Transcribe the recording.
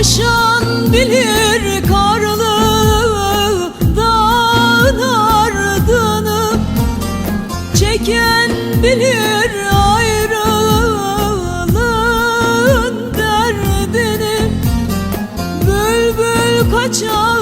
Aşan bilir karlı dağın ardını Çeken bilir ayrılığın derdini. Bülbül kaçar